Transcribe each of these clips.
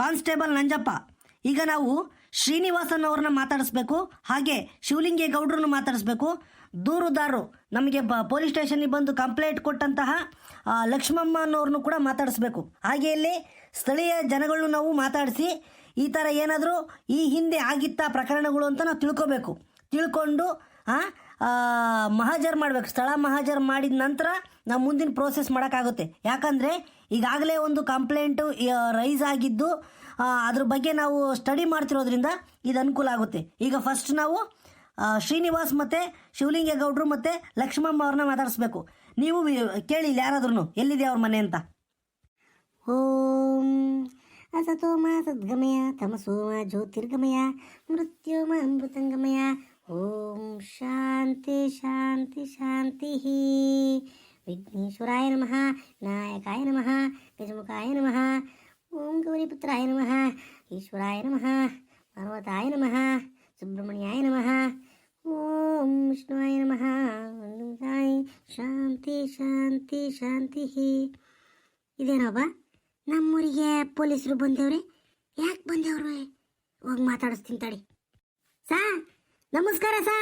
Constable Nanjappa. ಈಗ ನಾವು ಶ್ರೀನಿವಾಸನ್ ಅವ್ರನ್ನ ಮಾತಾಡಿಸ್ಬೇಕು, ಹಾಗೆ ಶಿವಲಿಂಗೇಗೌಡ್ರನ್ನ ಮಾತಾಡಿಸ್ಬೇಕು. ದೂರುದಾರರು, ನಮಗೆ ಬ ಪೊಲೀಸ್ ಸ್ಟೇಷನ್ಗೆ ಬಂದು ಕಂಪ್ಲೇಂಟ್ ಕೊಟ್ಟಂತಹ ಲಕ್ಷ್ಮಮ್ಮ ಅನ್ನೋರನ್ನು ಕೂಡ ಮಾತಾಡಿಸ್ಬೇಕು. ಹಾಗೆ ಇಲ್ಲಿ ಸ್ಥಳೀಯ ಜನಗಳನ್ನು ನಾವು ಮಾತಾಡಿಸಿ, ಈ ಥರ ಏನಾದರೂ ಈ ಹಿಂದೆ ಆಗಿತ್ತ ಪ್ರಕರಣಗಳು ಅಂತ ನಾವು ತಿಳ್ಕೊಬೇಕು. ತಿಳ್ಕೊಂಡು ಮಹಾಜರ್ ಮಾಡ್ಬೇಕು. ಸ್ಥಳ ಮಹಾಜರ್ ಮಾಡಿದ ನಂತರ ನಾವು ಮುಂದಿನ ಪ್ರೋಸೆಸ್ ಮಾಡೋಕ್ಕಾಗುತ್ತೆ. ಯಾಕಂದರೆ ಈಗಾಗಲೇ ಒಂದು ಕಂಪ್ಲೇಂಟು ರೈಸ್ ಆಗಿದ್ದು ಅದ್ರ ಬಗ್ಗೆ ನಾವು ಸ್ಟಡಿ ಮಾಡ್ತಿರೋದ್ರಿಂದ ಇದು ಅನುಕೂಲ ಆಗುತ್ತೆ. ಈಗ ಫಸ್ಟ್ ನಾವು ಶ್ರೀನಿವಾಸ್ ಮತ್ತು ಶಿವಲಿಂಗೇಗೌಡರು ಮತ್ತು ಲಕ್ಷ್ಮಮ್ಮ ಅವ್ರನ್ನ ಮಾತಾಡಿಸ್ಬೇಕು. ನೀವು ಕೇಳಿ ಇಲ್ಲಿ ಯಾರಾದ್ರೂ ಎಲ್ಲಿದೆ ಅವ್ರ ಮನೆ ಅಂತ? ಓಂ ಅಸತೋಮ ಸದ್ಗಮಯ, ತಮಸೋಮ ಜ್ಯೋತಿರ್ಗಮಯ, ಮೃತ್ಯೋಮ ಅಮೃತಂಗಮಯ ಓಂ ಶಾಂತಿ ಶಾಂತಿ ಶಾಂತಿ ವಿಘ್ನೇಶ್ವರಾಯ ನಮಃ ನಾಯಕಾಯ ನಮಃ ಗಜಮುಖಾಯ ನಮಃ ಓಂ ಗೌರಿಪುತ್ರಾಯ ನಮಃ ಈಶ್ವರಾಯ ನಮಃ ಪರ್ವತಾಯ ನಮಃ ಸುಬ್ರಹ್ಮಣ್ಯಾಯ ನಮಃ ಓಂ ವಿಷ್ಣುವಾಯ ನಮಃ ಸಾಯಿ ಶಾಂತಿ ಶಾಂತಿ ಶಾಂತಿ ಇದೇನಬ್ಬ ನಮ್ಮೂರಿಗೆ ಪೊಲೀಸರು ಬಂದೇವ್ರೆ ಯಾಕೆ ಬಂದೇವ್ರು ಹೋಗಿ ಮಾತಾಡಿಸ್ತೀನಿ ತಡಿ ಸಾ ನಮಸ್ಕಾರ ಸಾ.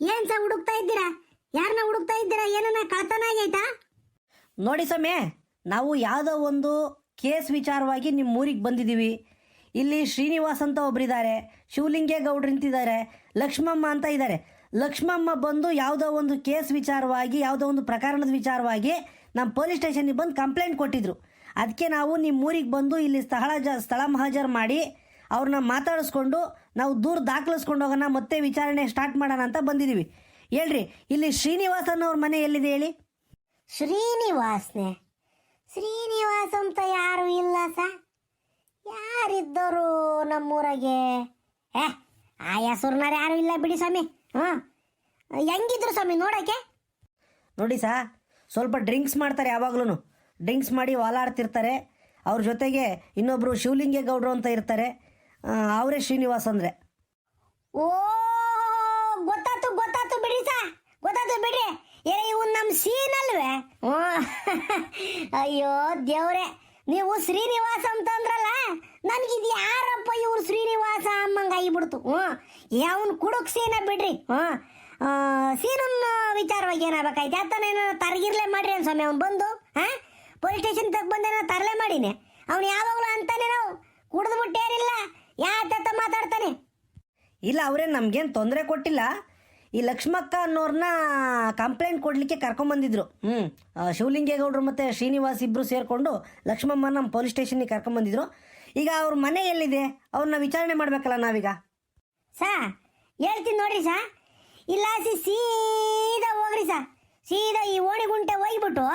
ಏನ್ ಸಾ ಹುಡುಕ್ತಾ ಇದ್ದೀರಾ? ಯಾರನ್ನ ಹುಡುಕ್ತಾ ಇದ್ದೀರಾ? ಏನನ್ನ ಕಳ್ತನ ಆಗೈತಾ? ನೋಡಿ ಸಮಯ ನಾವು ಯಾವುದೋ ಒಂದು ಕೇಸ್ ವಿಚಾರವಾಗಿ ನಿಮ್ಮ ಊರಿಗೆ ಬಂದಿದ್ದೀವಿ. ಇಲ್ಲಿ ಶ್ರೀನಿವಾಸ್ ಅಂತ ಒಬ್ಬರಿದ್ದಾರೆ ಶಿವಲಿಂಗೇಗೌಡ್ರು ನಿಂತಿದ್ದಾರೆ, ಲಕ್ಷ್ಮಮ್ಮ ಅಂತ ಇದ್ದಾರೆ. ಲಕ್ಷ್ಮಮ್ಮ ಬಂದು ಯಾವುದೋ ಒಂದು ಕೇಸ್ ವಿಚಾರವಾಗಿ, ಯಾವುದೋ ಒಂದು ಪ್ರಕರಣದ ವಿಚಾರವಾಗಿ ನಮ್ಮ ಪೊಲೀಸ್ ಸ್ಟೇಷನ್ಗೆ ಬಂದು ಕಂಪ್ಲೇಂಟ್ ಕೊಟ್ಟಿದ್ರು. ಅದಕ್ಕೆ ನಾವು ನಿಮ್ಮ ಊರಿಗೆ ಬಂದು ಇಲ್ಲಿ ಸ್ಥಳ ಜ, ಸ್ಥಳ ಮಹಾಜರ್ ಮಾಡಿ ಅವ್ರನ್ನ ಮಾತಾಡಿಸ್ಕೊಂಡು ನಾವು ದೂರ ದಾಖಲಿಸ್ಕೊಂಡು ಹೋಗೋಣ ಮತ್ತೆ ವಿಚಾರಣೆ ಸ್ಟಾರ್ಟ್ ಮಾಡೋಣ ಅಂತ ಬಂದಿದ್ದೀವಿ ಹೇಳ್ರಿ ಇಲ್ಲಿ ಶ್ರೀನಿವಾಸನ್ ಅವ್ರ ಮನೆ ಎಲ್ಲಿದೆ ಹೇಳಿ? ಶ್ರೀನಿವಾಸ್ನೆ. ಶ್ರೀನಿವಾಸ ಅಂತ ಯಾರು ಇಲ್ಲ ಸ. ಯಾರಿದ್ದರು ನಮ್ಮೂರಾಗೆ? ಏ ಆ ಹೆಸರುನಾರು ಯಾರು ಇಲ್ಲ ಬಿಡಿ ಸ್ವಾಮಿ. ಹಾಂ ಹೆಂಗಿದ್ರು ಸ್ವಾಮಿ ನೋಡಕ್ಕೆ? ನೋಡಿ ಸಾ ಸ್ವಲ್ಪ ಡ್ರಿಂಕ್ಸ್ ಮಾಡ್ತಾರೆ ಯಾವಾಗ್ಲೂ ಡ್ರಿಂಕ್ಸ್ ಮಾಡಿ ವಾಲಾಡ್ತಿರ್ತಾರೆ. ಅವ್ರ ಜೊತೆಗೆ ಇನ್ನೊಬ್ಬರು ಶಿವಲಿಂಗೇಗೌಡರು ಅಂತ ಇರ್ತಾರೆ. ಅವರೇ ಶ್ರೀನಿವಾಸ್ ಅಂದರೆ. ಓ ಗೊತ್ತಾತು ಗೊತ್ತಾತು ಬಿಡಿ ಸಾ. ಗೊತ್ತಾತು ಬಿಡ್ರಿ. ಏ, ಇವ್ ನಮ್ಮ ಸೀನ್ ಅಲ್ವೇ? ಅಯ್ಯೋ, ದೇವ್ರೆ, ನೀವು ಶ್ರೀನಿವಾಸ ಅಂತಂದ್ರಲ್ಲ ನನಗಿದು ಯಾರಪ್ಪ ಇವ್ರು ಶ್ರೀನಿವಾಸ ಅಮ್ಮಂಗೆ ಆಗಿಬಿಡ್ತು? ಹ್ಞೂ ಯಾವನ್ ಕುಡುಕ್ ಸೀನ ಬಿಡ್ರಿ. ಹ್ಞೂ ಸೀನನ್ನ ವಿಚಾರವಾಗಿ ಏನಾಗಬೇಕಾಯ್ತು? ಆತನೇನೋ ತರಗಿರ್ಲೆ ಮಾಡ್ರಿ ಅನ್ ಸ್ವಾಮಿ, ಅವ್ನು ಬಂದು, ಹಾಂ? ಪೊಲೀಸ್ ಸ್ಟೇಷನ್ ತಗ ಬಂದೇನೋ ತರಲೆ ಮಾಡಿನಿ? ಅವ್ನು ಯಾವಾಗಲೂ ಅಂತಾನೆ ನಾವು. ಕುಡಿದು ಬಿಟ್ಟೇನಿಲ್ಲ ಯಾತ ಮಾತಾಡ್ತಾನೆ? ಇಲ್ಲ ಅವರೇ ನಮ್ಗೇನು ತೊಂದರೆ ಕೊಟ್ಟಿಲ್ಲ. ಈ ಲಕ್ಷ್ಮಕ್ಕ ಅನ್ನೋರ್ನ ಕಂಪ್ಲೇಂಟ್ ಕೊಡಲಿಕ್ಕೆ ಕರ್ಕೊಂಬಂದಿದ್ರು ಹ್ಞೂ ಶಿವಲಿಂಗೇಗೌಡರು ಮತ್ತು ಶ್ರೀನಿವಾಸ್ ಇಬ್ಬರು ಸೇರಿಕೊಂಡು ಲಕ್ಷ್ಮಮ್ಮ ನಮ್ಮ ಪೊಲೀಸ್ ಸ್ಟೇಷನ್ಗೆ ಕರ್ಕೊಂಬಂದಿದ್ರು ಈಗ ಅವ್ರ ಮನೆ ಎಲ್ಲಿದೆ? ಅವ್ರನ್ನ ವಿಚಾರಣೆ ಮಾಡಬೇಕಲ್ಲ ನಾವೀಗ? ಸಾ ಹೇಳ್ತೀನಿ ನೋಡ್ರಿ ಸಾ. ಇಲ್ಲ ಸಿ ಸೀದಾ ಹೋಗ್ರಿ ಸಾ. ಸೀದಾ ಈ ಓಣಿಗುಂಟೆ ಹೋಗ್ಬಿಟ್ಟು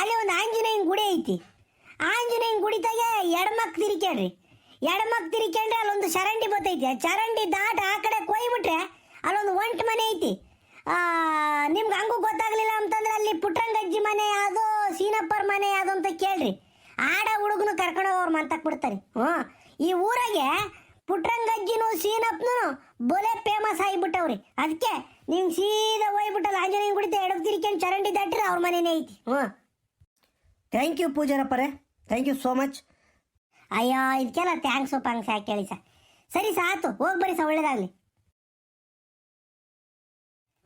ಅಲ್ಲಿ ಒಂದು ಆಂಜನೇಯನ ಗುಡಿ ಐತಿ. ಆಂಜನೇಯನ ಗುಡಿತಾಗೆ ಎಡಮಕ್ ತಿರ್ಕೇಳ್ರಿ ಎಡಮಕ್ ತಿರ್ಕೊಂಡ್ರೆ ಅಲ್ಲೊಂದು ಚರಂಡಿ ಬತ್ತೈತಿ. ಚರಂಡಿ ದಾಟ ಆ ಕಡೆ ಕೊಯ್ಬಿಟ್ರೆ ಅಲ್ಲೊಂದು ಒಂಟು ಮನೆ ಐತಿ. ಆ, ನಿಮ್ಗೆ ಹಂಗೂ ಗೊತ್ತಾಗ್ಲಿಲ್ಲ ಅಂತಂದ್ರೆ ಅಲ್ಲಿ ಪುಟ್ರಂಗಜ್ಜಿ ಮನೆ ಅದು ಸೀನಪ್ಪರ್ ಮನೆ ಅದು ಅಂತ ಕೇಳ್ರಿ. ಆಡ ಹುಡುಗನು ಕರ್ಕೊಂಡು ಹೋಗೋರು ಮಂತಕ್ ಬಿಡ್ತಾರೆ. ಹ್ಞೂ. ಈ ಊರಾಗೆ ಪುಟ್ರಂಗಜ್ಜಿನು ಸೀನಪ್ಪನೂ ಬೊಲೆ ಫೇಮಸ್ ಆಗಿಬಿಟ್ಟವ್ರಿ. ಅದಕ್ಕೆ ನೀವು ಸೀದಾ ಹೋಗ್ಬಿಟ್ಟಲ್ಲ ಆಂಜನೇಯ ಕುಡಿತ ಎಡಗ್ ತಿರ್ಕೊಂಡು ಚರಂಡಿ ದಾಟ್ರಿ ಅವ್ರ ಮನೆನೇ ಐತಿ. ಹ್ಞೂ. ಥ್ಯಾಂಕ್ ಯು ಪೂಜಾರಪ್ಪರೇ ಥ್ಯಾಂಕ್ ಯು ಸೋ ಮಚ್. ಅಯ್ಯೋ ಇದಕ್ಕೆಲ್ಲ ಥ್ಯಾಂಕ್ಸು ಪಾಂಕ್ಸ್ ಯಾಕೆ ಕೇಳಿ ಸರ್? ಸರಿ ಸಾತು ಹೋಗಿ ಬರ್ರಿ ಸರ್, ಒಳ್ಳೇದಾಗಲಿ.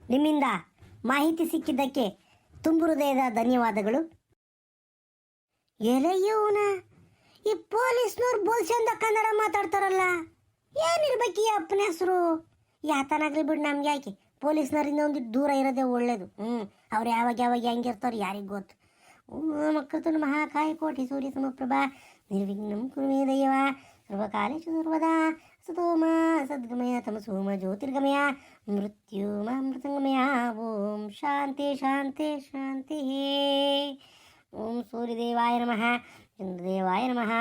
ನಿಮ್ಮಿಂದ ಮಾಹಿತಿ ಸಿಕ್ಕಿದ್ದಕ್ಕೆ ತುಂಬು ಹೃದಯದ ಧನ್ಯವಾದಗಳು. ಎಲೆಯೂನ, ಈ ಪೊಲೀಸ್ನವ್ರು ಬೋಲ್ಸಂದ ಕನ್ನಡ ಮಾತಾಡ್ತಾರಲ್ಲ, ಏನಿರ್ಬೇಕು ಈ ಅಪ್ಪನ ಹೆಸರು? ಯಾತನಾಗ್ಲಿ ಬಿಡು ನಮ್ಗೆ ಯಾಕೆ? ಪೊಲೀಸ್ನವರಿಂದ ಒಂದು ದೂರ ಇರೋದೇ ಒಳ್ಳೇದು. ಹ್ಞೂ ಅವ್ರು ಯಾವಾಗ ಯಾವಾಗ ಹೆಂಗಿರ್ತಾರೆ ಯಾರಿಗೆ ಗೊತ್ತು. ಮಕ್ಕಳು ಮಹಾಕಾಯ ಕೋಟಿ ಸೂರ್ಯ ಸಮಪ್ರಭಾ. ನಿರ್ವಿಘ್ನಂ ಕುರುಮೇ ದೈವ ಸರ್ವಕಾಲೇಶು ಸರ್ವದಾ ಸತೋಮ ಸದ್ಗಮಯ ತಮಸೋಮ ಜ್ಯೋತಿರ್ಗಮಯ ಮೃತ್ಯುಮ ಮೃತಂಗಮಯ ಓಂ ಶಾಂತಿ ಶಾಂತಿ ಶಾಂತಿ ಓಂ ಸೂರ್ಯದೇವಾಯ ನಮಃ ಚಂದ್ರದೇವಾಯ ನಮಃ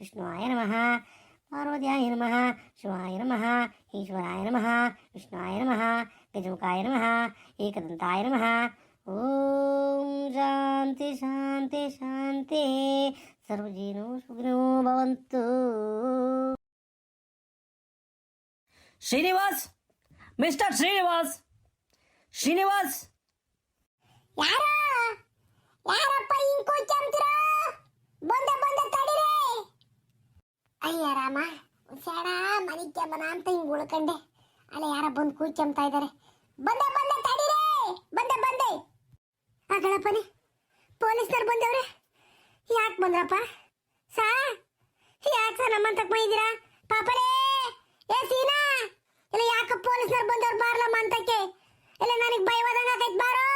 ವಿಷ್ಣುವಾಯ ನಮಃ ಪಾರ್ವತ್ಯಾಯ ನಮಃ ಶಿವಾಯ ನಮಃ ಈಶ್ವರಾಯ ನಮಃ ವಿಷ್ಣುವಾಯ ನಮಃ ಗಜಮುಖಾಯ ನಮಃ ಏಕದಂತಾಯ ನಮಃ ಓಂ ಶಾಂತಿ ಶಾಂತಿ ಶಾಂತಿ ಸರ್ವಜೀನೋ ಸುಖಿನೋ ಭವಂತು. ಶ್ರೀನಿವಾಸ್ ಮಿಸ್ಟರ್ ಶ್ರೀನಿವಾಸ್ ಶ್ರೀನಿವಾಸ್. ಯಾರೋ? ಯಾರಪ್ಪ ಹಿಂಗ್ ಕೂತ್ಕೊಂತೀರ ಬಂದೆ ಬಂದೆ ತಡೀರಿ. ಆರಾಮ ಹುಷಾರ ಮನಿಕೆ ಮನ ಅಂತ ಹಿಂಗ್ ಉಳ್ಕಂಡೆ. ಅಲ್ಲ ಯಾರ ಬಂದು ಕೂಚಂತಾ ಇದಾರೆ? ಬಂದೆ ಬಂದೆ ತಡೀರೇ. ಬಂದೆ ಬಂದೆ. ಆ ಗಣಪನಿ ಪೊಲೀಸ್ನವ್ರು ಬಂದವ್ರೆ. ಯಾಕೆ ಬಂದ್ರಪ್ಪ? ಸಾ ಯಾಕೆ ಸರ್ ನಮ್ಮಂತ ಬಂದಿದ್ದೀರಾ ಪಾಪರೇ! ಏ, ಸೀನಾ! ಇಲ್ಲ ಯಾಕೆ ಪೊಲೀಸ್ನವ್ರು ಬಂದವ್ರು ಬಾರ್ಲಮ್ಮ ಅಂತಕ್ಕೆ? ಇಲ್ಲ ನನಗೆ ಭಯವಾದಂಗ ಆಗೈತ್ ಬಾರೋ!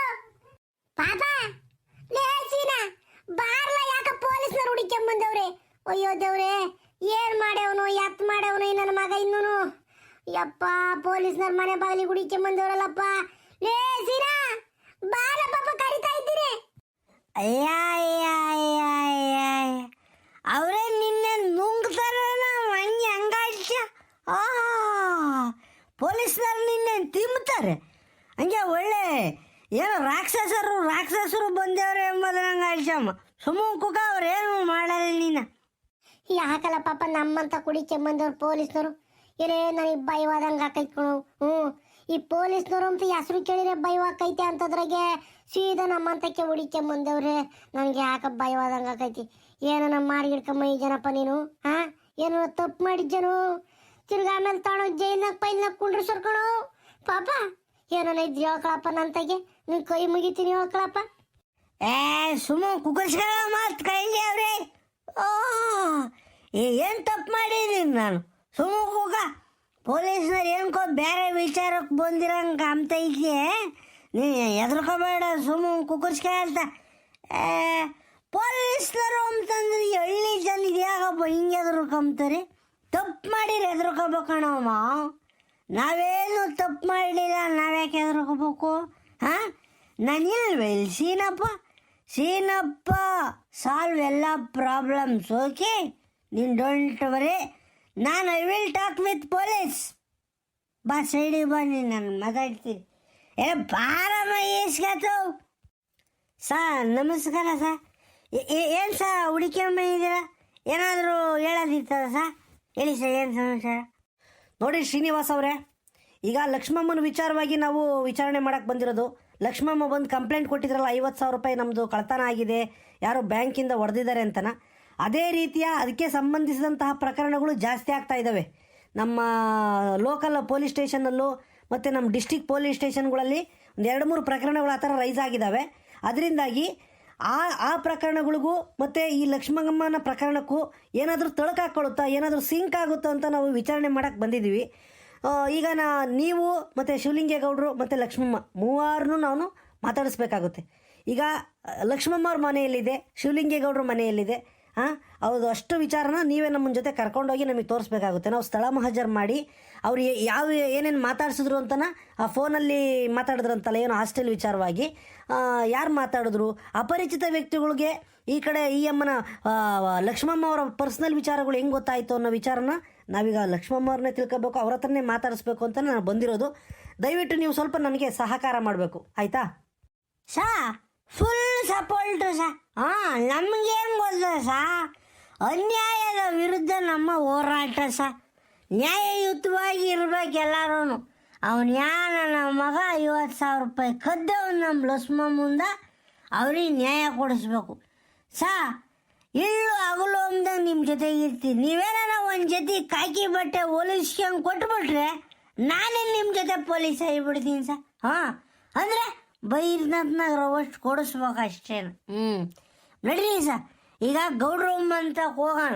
ಪಾಪ! ಲೇ, ಸೀನಾ! ಬಾರ್ಲ ಯಾಕೆ ಪೊಲೀಸ್ನವ್ರು ಹುಡುಕ್ಕೊಂಡ್ ಬಂದವ್ರೆ ಅಯ್ಯೋ ದೇವ್ರೆ! ಏನ್ ಮಾಡ್ಯವನು? ಎತ್ ಮಾಡ್ಯವನು ನನ್ನ ಮಗ ಇನ್ನೂನು? ಯಪ್ಪ, ಪೊಲೀಸ್ನವ್ರ ಮನೆ ಬಾಗಿಲಿಗೆ ಹುಡುಕ್ಕೊಂಡ್ ಬಂದವ್ರಲ್ಲಪ್ಪ ಲೇ, ಸೀನಾ! ಬಾರ ಪಾಪ ಕರಿತಾ ಅಯ್ಯ ಅಯ್ಯ ಅಯ್ಯ ಅಯ್ಯ ಅವರೇ ನಿನ್ನೆ ನುಂಗ್ತಾರಲ್ಲ ಹಂಗೆ ಹಂಗಾಡ್ಸ ಆ ಪೊಲೀಸ್ನವ್ರು ನಿನ್ನೆ ತಿಂಬ್ತಾರೆ ಹಂಗೆ ಒಳ್ಳೆ ಏನೋ ರಾಕ್ಷಸರು ರಾಕ್ಷಸರು ಬಂದವ್ರೆ ಎಂಬುದು ನಂಗೆ ಅಳ್ಸಮ್ಮ ಸುಮ್ಮ ಕುಕ, ಅವ್ರು ಏನು ಮಾಡಲ್ಲ ನೀನು. ಯಾಕಲ್ಲ ಪಾಪ ನಮ್ಮಂತ ಕುಡಿಕೆ ಬಂದವ್ರು ಪೊಲೀಸ್ನವರು? ಏನೇ ನನಗೆ ಭಯವಾದಂಗೆ ಹಾಕೈತ್ಕೊಳು ಹ್ಞೂ ಈ ಪೊಲೀಸ್ನವರು ಅಂತ ಹೆಸರು ಕೇಳಿದ್ರೆ ಭಯವಾಕೈತೆ ಅಂತದ್ರಾಗೆ ಸೀದಾ ನಮ್ಮಂತಕ್ಕೆ ಹುಡಿಕೆ ಬಂದವ್ರೆ ನನಗೆ ಯಾಕ ಭಯವಾದಂಗೆ ಆಕೈತಿ? ಏನೋ ನಮ್ಮ ಹಿಡ್ಕೊಂಬ ಈ ಜನಪ್ಪ ನೀನು? ಹಾ ಏನೋ ತಪ್ಪು ಮಾಡಿದ್ಜನು ತಿರ್ಗಾ ಆಮೇಲೆ ತಾಣೋ ಜೈಲ್ನಾಗ ಪೈಲ್ನಾಗ ಕುಂಡ್ರಿ ಸರ್ಕೊಳು ಪಾಪ ಏನೋ ಇದ್ರಿ ಹೇಳ್ಕೊಳಪ್ಪ ನಂತಾಗೆ ನಿನ್ ಕೈ ಮುಗಿತೀನಿ ಹೇಳ್ಕೊಳಪ್ಪ ಏ ಸುಮ್ಮ ಕುಕ್ಕರ್ಸ್ಗಳ ಮಾತು ಕೈಲಿ ಅವ್ರೆ. ಓ ಏನು ತಪ್ಪು ಮಾಡಿದ್ದೀನಿ ನಾನು? ಸುಮ್ಮ ಕುಗ. ಪೊಲೀಸ್ನವ್ರು ಏನ್ಕೋ ಬೇರೆ ವಿಚಾರಕ್ಕೆ ಬಂದಿರಂಗೆ ಕಾಮ್ತೈತಿ ನೀ ಹೆದರ್ಕೋಬೇಡ ಸುಮ್ಮ ಕುಕ್ಕರ್ಸ್ಕ ಅಂತ. ಏ, ಪೊಲೀಸ್ನವರು ಅಂತಂದ್ರೆ ಹಳ್ಳಿ ಜನ ಇದ್ಯಾಗಪ್ಪ ಹಿಂಗೆ ಎದುರ್ಕೊಂತಾರೆ ತಪ್ಪು ಮಾಡಿರಿ ಎದುರ್ಕೋಬೇಕಣಮ್ಮ ನಾವೇನು ತಪ್ಪು ಮಾಡಲಿಲ್ಲ, ನಾವ್ಯಾಕೆ ಹೆದರ್ಕೋಬೇಕು? ಹಾಂ ನಾನಿಲ್ವೇ ಇಲ್ಲಿ ಸೀನಪ್ಪ. ಸೀನಪ್ಪ ಸಾಲ್ವ್ ಎಲ್ಲ ಪ್ರಾಬ್ಲಮ್ಸ್ ಓಕೆ ನೀನು ಡೋಂಟ್ ವರಿ ನಾನು I will talk with police ಬಾ ಸೈಡಿಗೆ ಬನ್ನಿ ನಾನು ಮಾತಾಡ್ತೀನಿ. ಏ, ಬಾರಮ್ಮ, ಏಸ್ಗಾತು. ಸಾ, ನಮಸ್ಕಾರ, ಸಾ. ಏನು ಸಾ ಹುಡುಕಿಯಮ್ಮ ಇದ್ದೀರಾ ಏನಾದರೂ ಹೇಳೋದಿತ್ತದ ಸಾ? ಹೇಳಿ ಸರ್ ಏನು ಸಮಾಚಾರ? ನೋಡಿ ಶ್ರೀನಿವಾಸ್ ಅವರೇ, ಈಗ ಲಕ್ಷ್ಮಮ್ಮನ ವಿಚಾರವಾಗಿ ನಾವು ವಿಚಾರಣೆ ಮಾಡಕ್ಕೆ ಬಂದಿರೋದು ಲಕ್ಷ್ಮಮ್ಮ ಬಂದು ಕಂಪ್ಲೇಂಟ್ ಕೊಟ್ಟಿದ್ರಲ್ಲ, ಐವತ್ತು ಸಾವಿರ ರೂಪಾಯಿ ನಮ್ಮದು ಕಳ್ತನ ಆಗಿದೆ, ಯಾರೋ ಬ್ಯಾಂಕಿಂದ ಹೊಡೆದಿದ್ದಾರೆ ಅಂತನ? ಅದೇ ರೀತಿಯ ಅದಕ್ಕೆ ಸಂಬಂಧಿಸಿದಂತಹ ಪ್ರಕರಣಗಳು ಜಾಸ್ತಿ ಆಗ್ತಾ ಇದ್ದಾವೆ. ನಮ್ಮ ಲೋಕಲ್ ಪೊಲೀಸ್ ಸ್ಟೇಷನಲ್ಲೂ ಮತ್ತು ನಮ್ಮ ಡಿಸ್ಟಿಕ್ ಪೊಲೀಸ್ ಸ್ಟೇಷನ್ಗಳಲ್ಲಿ ಒಂದು ಎರಡು ಮೂರು ಪ್ರಕರಣಗಳು ಆ ಥರ ರೈಸ್ ಆಗಿದ್ದಾವೆ. ಅದರಿಂದಾಗಿ ಆ ಆ ಪ್ರಕರಣಗಳಿಗೂ ಮತ್ತು ಈ ಲಕ್ಷ್ಮಮ್ಮನ ಪ್ರಕರಣಕ್ಕೂ ಏನಾದರೂ ತಳಕಾಕೊಳ್ಳುತ್ತಾ, ಏನಾದರೂ ಸಿಂಕ್ ಆಗುತ್ತಾ ಅಂತ ನಾವು ವಿಚಾರಣೆ ಮಾಡೋಕ್ಕೆ ಬಂದಿದ್ದೀವಿ. ಈಗ ನಾ ನೀವು ಮತ್ತು ಶಿವಲಿಂಗೇಗೌಡರು ಮತ್ತು ಲಕ್ಷ್ಮಮ್ಮ ಮೂವಾರನ್ನೂ ನಾನು ಮಾತಾಡಿಸ್ಬೇಕಾಗುತ್ತೆ. ಈಗ ಲಕ್ಷ್ಮಮ್ಮ ಅವ್ರ ಮನೆಯಲ್ಲಿದೆ, ಶಿವಲಿಂಗೇಗೌಡರ ಮನೆಯಲ್ಲಿದೆ ಹಾಂ ಹೌದು ಅಷ್ಟು ವಿಚಾರನ ನೀವೇ ನಮ್ಮ ಜೊತೆ ಕರ್ಕೊಂಡೋಗಿ ನಮಗೆ ತೋರಿಸ್ಬೇಕಾಗುತ್ತೆ. ನಾವು ಸ್ಥಳ ಮಹಜರ್ ಮಾಡಿ, ಅವ್ರು ಯಾವ ಏನೇನು ಮಾತಾಡಿಸಿದ್ರು ಅಂತನ ಆ ಫೋನಲ್ಲಿ ಮಾತಾಡಿದ್ರಂತಲ್ಲ, ಏನು ಹಾಸ್ಟೆಲ್ ವಿಚಾರವಾಗಿ ಯಾರು ಮಾತಾಡಿದ್ರು? ಅಪರಿಚಿತ ವ್ಯಕ್ತಿಗಳಿಗೆ ಈ ಕಡೆ ಈ ಅಮ್ಮನ ಲಕ್ಷ್ಮಮ್ಮ ಅವರ ಪರ್ಸ್ನಲ್ ವಿಚಾರಗಳು ಹೆಂಗೆ ಗೊತ್ತಾಯಿತು ಅನ್ನೋ ವಿಚಾರನ ನಾವೀಗ ಲಕ್ಷ್ಮಮ್ಮವ್ರನ್ನೇ ತಿಳ್ಕೋಬೇಕು ಅವ್ರ ಹತ್ರನೇ ಮಾತಾಡಿಸ್ಬೇಕು ಅಂತ ನಾನು ಬಂದಿರೋದು. ದಯವಿಟ್ಟು ನೀವು ಸ್ವಲ್ಪ ನನಗೆ ಸಹಕಾರ ಮಾಡಬೇಕು. ಆಯಿತಾ? Sir full support sir. ಹಾಂ, ನಮಗೇನು ಗೊತ್ತ ಸಾ? ಅನ್ಯಾಯದ ವಿರುದ್ಧ ನಮ್ಮ ಹೋರಾಟ ಸಾ. ನ್ಯಾಯಯುತವಾಗಿ ಇರ್ಬೇಕು ಎಲ್ಲರೂ ಅವನು ಯಾನ ನಮ್ಮ ಮಗ ಐವತ್ತು ಸಾವಿರ ರೂಪಾಯಿ ಕದ್ದವನು ನಮ್ಮ ಲಕ್ಷ್ಮ ಮುಂದೆ ಅವ್ರಿಗೆ ನ್ಯಾಯ ಕೊಡಿಸ್ಬೇಕು. ಸಾ ಇಳ್ಳು ಹಗಲು ಅಂದಂಗೆ ನಿಮ್ಮ ಜೊತೆ ಇರ್ತೀನಿ. ನೀವೇನ ಒಂದು ಜೊತೆ ಕಾಕಿ ಬಟ್ಟೆ ಹೊಲಿಸ್ಕೊಂಡ್ ಕೊಟ್ಬಿಟ್ರೆ ನಾನೇ ನಿಮ್ಮ ಜೊತೆ ಪೊಲೀಸ್ ಆಗಿಬಿಡ್ತೀನಿ ಸರ್. ಹಾಂ, ಅಂದರೆ ಬೈರ್ನಾಥ್ನಾಗ ರವಷ್ಟು ಕೊಡಿಸ್ಬೇಕು ಅಷ್ಟೇನು ಹ್ಞೂ ಸರ್. ಈಗ ಗೌಡ್ರು ಅಂತ ಹೋಗೋಣ.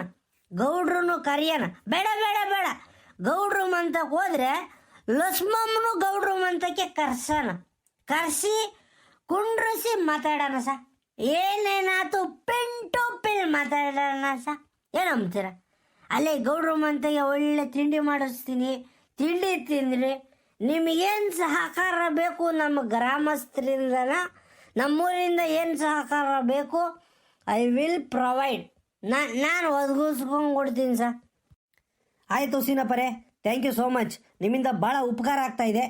ಗೌಡ್ರೂ ಕರಿಯೋಣ ಬೇಡ ಬೇಡ ಬೇಡ. ಗೌಡ್ರು ಅಂತ ಹೋದ್ರೆ ಲಕ್ಷ್ಮಮ್ಮನು ಗೌಡ್ರು ಅಂತಕ್ಕೆ ಕರ್ಸೋಣ ಕರ್ಸಿ ಕುಂಡ್ರಿಸಿ ಮಾತಾಡೋಣ ಸರ್. ಏನೇನಾಯ್ತು ಪಿಂಟು ಪಿಲ್ ಮಾತಾಡೋಣ ಸಹ ಏನು ಅಂಬ್ತೀರ ಅಲ್ಲೇ ಗೌಡ್ರ ಮಂತಗೆ ಒಳ್ಳೆ ತಿಂಡಿ ಮಾಡಿಸ್ತೀನಿ. ತಿಂಡಿ ತಿಂದ್ರಿ ನಿಮಗೇನು ಸಹಕಾರ ಬೇಕು? ನಮ್ಮ ಗ್ರಾಮಸ್ಥರಿಂದನ ನಮ್ಮೂರಿಂದ ಏನು ಸಹಕಾರ ಬೇಕು? ಐ ವಿಲ್ ಪ್ರೊವೈಡ್ ನಾನು ಒದಗಿಸ್ಕೊಂಡು ಕೊಡ್ತೀನಿ ಸರ್ ಆಯಿತು ಸೀನಪ್ಪರೇ ಥ್ಯಾಂಕ್ ಯು ಸೋ ಮಚ್ ನಿಮ್ಮಿಂದ ಭಾಳ ಉಪಕಾರ ಆಗ್ತಾ ಇದೆ.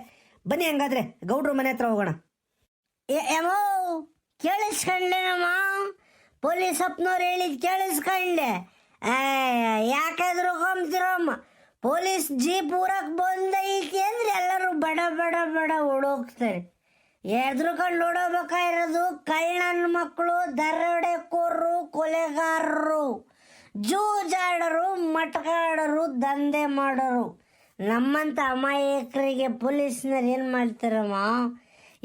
ಬನ್ನಿ ಹಂಗಾದ್ರೆ ಗೌಡ್ರ ಮನೆ ಹತ್ರ ಹೋಗೋಣ. ಎಮೋ! ಕೇಳಿಸ್ಕೊಂಡೇನಮ್ಮ ಪೊಲೀಸ್ ಅಪ್ಪನವ್ರು ಹೇಳಿದ್ ಕೇಳಿಸ್ಕೊಂಡೆ. ಯಾಕಾದ್ರೂ ಹೋಗ್ತಿರಮ್ಮ ಪೊಲೀಸ್ ಜೀಪ್ ಊರಕ್ಕೆ ಬಂದೈತಿ ಅಂದ್ರೆ ಎಲ್ಲರೂ ಬಡ ಬಡ ಬಡ ಓಡೋಗ್ತಾರೆ. ಎದ್ರುಕೊಂಡು ಓಡೋಬೇಕಾಗಿರೋದು ಕಳ್ಳನ ಮಕ್ಕಳು ದರೋಡೆಕೋರರು ಕೊಲೆಗಾರರು. ಜೂಜಾಡರು ಮಟ್ಕಾಡರು ದಂಧೆ ಮಾಡೋರು. ನಮ್ಮಂಥ ಅಮಾಯಕರಿಗೆ ಪೊಲೀಸ್ನವ್ರು ಏನು ಮಾಡ್ತಾರಮ್ಮ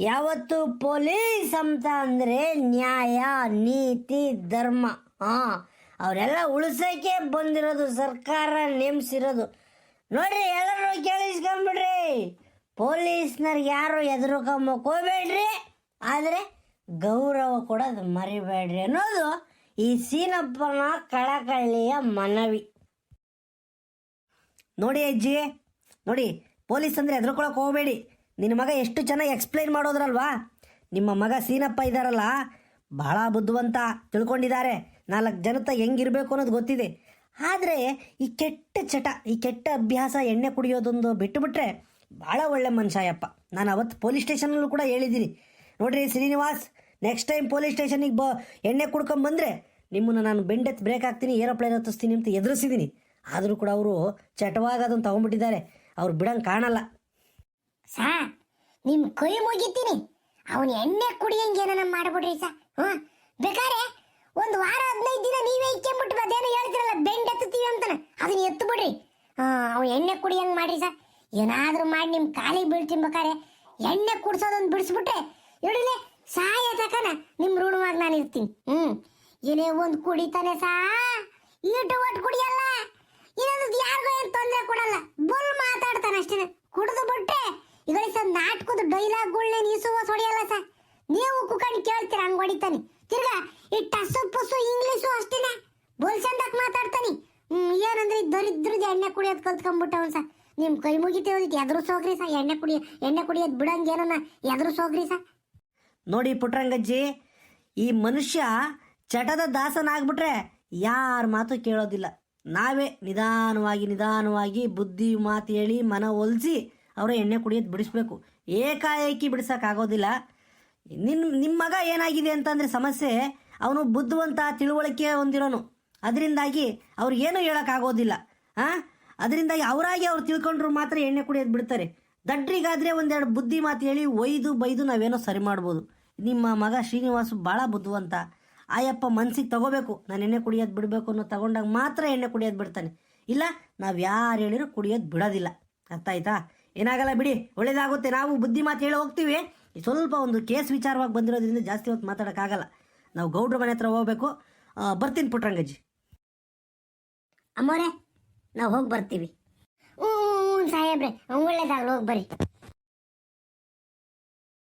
ಯಾವತ್ತು ಪೊಲೀಸ್ ಅಂತ ಅಂದರೆ ನ್ಯಾಯ, ನೀತಿ, ಧರ್ಮ. ಹಾಂ, ಅವರೆಲ್ಲ ಉಳಿಸೋಕೆ ಬಂದಿರೋದು, ಸರ್ಕಾರ ನೇಮಿಸಿರೋದು. ನೋಡ್ರಿ ಎಲ್ಲರೂ ಕೇಳಿಸ್ಕೊಂಬಿಡ್ರಿ ಪೊಲೀಸ್ನವ್ರಿಗೆ ಯಾರು ಎದುರುಕೊಂಬಕ್ ಹೋಗ್ಬೇಡ್ರಿ ಆದರೆ ಗೌರವ ಕೊಡೋದು ಮರಿಬೇಡ್ರಿ ಅನ್ನೋದು ಈ ಸೀನಪ್ಪನ ಕಳಕಳ್ಳಿಯ ಮನವಿ. ನೋಡಿ ಅಜ್ಜಿ, ನೋಡಿ, ಪೊಲೀಸ್ ಅಂದರೆ ಎದುರುಕೊಳಕ್ಕೆ ಹೋಗಬೇಡಿ. ನಿನ್ನ ಮಗ ಎಷ್ಟು ಚೆನ್ನಾಗಿ ಎಕ್ಸ್ಪ್ಲೈನ್ ಮಾಡೋದ್ರಲ್ವಾ? ನಿಮ್ಮ ಮಗ ಸೀನಪ್ಪ ಇದ್ದಾರಲ್ಲ ಭಾಳ ಬುದ್ಧಿವಂತ ತಿಳ್ಕೊಂಡಿದ್ದಾರೆ. ನಾಲ್ಕು ಜನತ ಹೆಂಗಿರಬೇಕು ಅನ್ನೋದು ಗೊತ್ತಿದೆ. ಆದರೆ ಈ ಕೆಟ್ಟ ಚಟ, ಈ ಕೆಟ್ಟ ಅಭ್ಯಾಸ ಎಣ್ಣೆ ಕುಡಿಯೋದೊಂದು ಬಿಟ್ಟುಬಿಟ್ರೆ ಭಾಳ ಒಳ್ಳೆ ಮನುಷ್ಯಯಪ್ಪ ನಾನು ಅವತ್ತು ಪೊಲೀಸ್ ಸ್ಟೇಷನಲ್ಲೂ ಕೂಡ ಹೇಳಿದ್ದೀನಿ. ನೋಡ್ರಿ ಶ್ರೀನಿವಾಸ್ ನೆಕ್ಸ್ಟ್ ಟೈಮ್ ಪೊಲೀಸ್ ಸ್ಟೇಷನಿಗೆ ಬ, ಎಣ್ಣೆ ಕುಡ್ಕೊಂಬಂದರೆ ನಿಮ್ಮನ್ನು ನಾನು ಬೆಂಡೆತ್ ಬ್ರೇಕ್ ಹಾಕ್ತೀನಿ, ಏರೋಪ್ಲೇನ್ ಹತ್ತಿಸ್ತೀನಿ ಅಂತ ಎದುರಿಸಿದ್ದೀನಿ. ಆದರೂ ಕೂಡ ಅವರು ಚಟವಾಗಿ ಅದನ್ನು ತೊಗೊಂಡ್ಬಿಟ್ಟಿದ್ದಾರೆ. ಅವ್ರು ಬಿಡಂಗೆ ಕಾಣಲ್ಲ. ಸಾ, ನಿಮ್ ಕೈ ಮುಗಿತೀನಿ. ಅವನ್ ಎಣ್ಣೆ ಕುಡಿಯಂಗೆ ಏನಾನ ಮಾಡ್ಬಿಡ್ರಿ ಸಾ. ಹ್ಞೂ, ಬೇಕಾರೆ ಒಂದು ವಾರ ಹದಿನೈದು ದಿನ ನೀವೇ ಇಕ್ಕೊಂಬಿಟ್ಟು ಅದೇನು ಹೇಳ್ತಿರಲ್ಲ, ಬೆಂಡ್ ಎತ್ತುತ್ತೀವಿ ಅಂತಾನೆ. ಅದನ್ನ ಎತ್ತು ಬಿಡ್ರಿ ಅವ್ನು ಎಣ್ಣೆ ಕುಡಿಯಂಗ್ ಮಾಡ್ರಿ ಸಾ. ಏನಾದರೂ ಮಾಡಿ ನಿಮ್ಮ ಕಾಲಿಗೆ ಬೀಳ್ತೀನಿ ಬೇಕಾರೆ. ಎಣ್ಣೆ ಕುಡ್ಸೋದೊಂದು ಬಿಡಿಸ್ಬಿಟ್ರೆ, ಇಡಲಿ ಸಾಯ ತಕನ ನಿಮ್ ಋಣವಾಗಿ ನಾನು ಇರ್ತೀನಿ. ಹ್ಮ್ ಏನೇ ಒಂದು ಕುಡಿತಾನೆ ಸಾ. ಈಟು ಒಟ್ಟು ಕುಡಿಯಲ್ಲ. ಇನ್ನೊಂದು ಯಾರಿಗೂ ಏನು ತೊಂದರೆ ಕೊಡಲ್ಲ. ಬುಲ್ ಮಾತಾಡ್ತಾನೆ ಅಷ್ಟೇ ಕುಡಿದು ಬಿಟ್ಟೆ ಈಗ ಸರ್, ನಾಟಕದ ಡೈಲಾಗ್ಗಳನ್ನ ನೀಸುವ ಹೊಡಿಯಲ್ಲ ಸರ್. ನೀವು ಕುಕ್ಕಂಡು ಕೇಳ್ತೀರ, ಹಂಗ್ ಹೊಡಿತಾನೆ. ತಿರ್ಗಾ, ಈ ಟಸ್ಸು ಪಸ್ಸು ಇಂಗ್ಲೀಷು ಅಷ್ಟೇನೆ. ಬೋಲ್ ಚಂದಕ್ ಮಾತಾಡ್ತಾನೆ ಏನಂದ್ರೆ ದರಿದ್ರದ ಎಣ್ಣೆ ಕುಡಿಯೋದು ಕಲ್ತ್ಕೊಂಡ್ಬಿಟ್ಟವನ್ ಸರ್. ನಿಮ್ ಕೈ ಮುಗಿತೇವದಕ್ಕೆ ಎದುರು ಸೋಗ್ರಿ ಸರ್. ಎಣ್ಣೆ ಕುಡಿಯ ಎಣ್ಣೆ ಕುಡಿಯೋದ್ ಬಿಡಂಗೇನೋ ಎದುರು ಸೋಗ್ರಿ ಸರ್. ನೋಡಿ ಪುಟ್ರಂಗಜ್ಜಿ, ಈ ಮನುಷ್ಯ ಚಟದ ದಾಸನಾಗ್ಬಿಟ್ರೆ ಯಾರ ಮಾತು ಕೇಳೋದಿಲ್ಲ. ನಾವೇ ನಿಧಾನವಾಗಿ ನಿಧಾನವಾಗಿ ಬುದ್ಧಿ ಮಾತು ಹೇಳಿ ಮನ ಒಲಿಸಿ ಅವರ ಎಣ್ಣೆ ಕುಡಿಯೋದು ಬಿಡಿಸ್ಬೇಕು. ಏಕಾಏಕಿ ಬಿಡ್ಸೋಕ್ಕಾಗೋದಿಲ್ಲ ನಿನ್ನ ನಿಮ್ಮ ಮಗ ಏನಾಗಿದೆ ಅಂತಂದರೆ ಸಮಸ್ಯೆ ಅವನು ಬುದ್ಧವಂತ ತಿಳುವಳಿಕೆ ಹೊಂದಿರೋನು. ಅದರಿಂದಾಗಿ ಅವ್ರಿಗೇನು ಹೇಳೋಕ್ಕಾಗೋದಿಲ್ಲ ಹಾಂ ಅದರಿಂದಾಗಿ ಅವರಾಗಿ ಅವ್ರು ತಿಳ್ಕೊಂಡ್ರು ಮಾತ್ರ ಎಣ್ಣೆ ಕುಡಿಯೋದು ಬಿಡ್ತಾರೆ. ದಡ್ರಿಗಾದರೆ ಒಂದೆರಡು ಬುದ್ಧಿ ಮಾತು ಹೇಳಿ ಒಯ್ದು ಬೈದು ನಾವೇನೋ ಸರಿ ಮಾಡ್ಬೋದು. ನಿಮ್ಮ ಮಗ ಶ್ರೀನಿವಾಸ್ ಭಾಳ ಬುದ್ಧಿವಂತ. ಆಯಪ್ಪ ಮನ್ಸಿಗೆ ತಗೋಬೇಕು. ನಾನು ಎಣ್ಣೆ ಕುಡಿಯೋದು ಬಿಡಬೇಕು ಅನ್ನೋ ತಗೊಂಡಾಗ ಮಾತ್ರ ಎಣ್ಣೆ ಕುಡಿಯೋದು ಬಿಡ್ತಾನೆ. ಇಲ್ಲ, ನಾವು ಯಾರು ಹೇಳಿದ್ರು ಕುಡಿಯೋದು ಬಿಡೋದಿಲ್ಲ. ಅರ್ಥ ಆಯ್ತಾ? ಏನಾಗಲ್ಲ ಬಿಡಿ, ಒಳ್ಳೇದಾಗುತ್ತೆ. ನಾವು ಬುದ್ಧಿ ಮಾತು ಹೇಳಿ ಹೋಗ್ತೀವಿ. ಸ್ವಲ್ಪ ಒಂದು ಕೇಸ್ ವಿಚಾರವಾಗಿ ಬಂದಿರೋದ್ರಿಂದ ಜಾಸ್ತಿ ಹೊತ್ತು ಮಾತಾಡೋಕ್ಕಾಗಲ್ಲ. ನಾವು ಗೌಡ್ರ ಮನೆ ಹತ್ರ ಹೋಗ್ಬೇಕು. ಬರ್ತೀನಿ ಪುಟ್ರಂಗಜ್ಜಿ ಅಮ್ಮೋರೆ, ನಾವು ಹೋಗಿ ಬರ್ತೀವಿ. ಹ್ಞೂ ಸಾಹೇಬ್ರೆ, ಒಳ್ಳೇದಾಗ್ಲಿ ಹೋಗಿ ಬರ್ರಿ.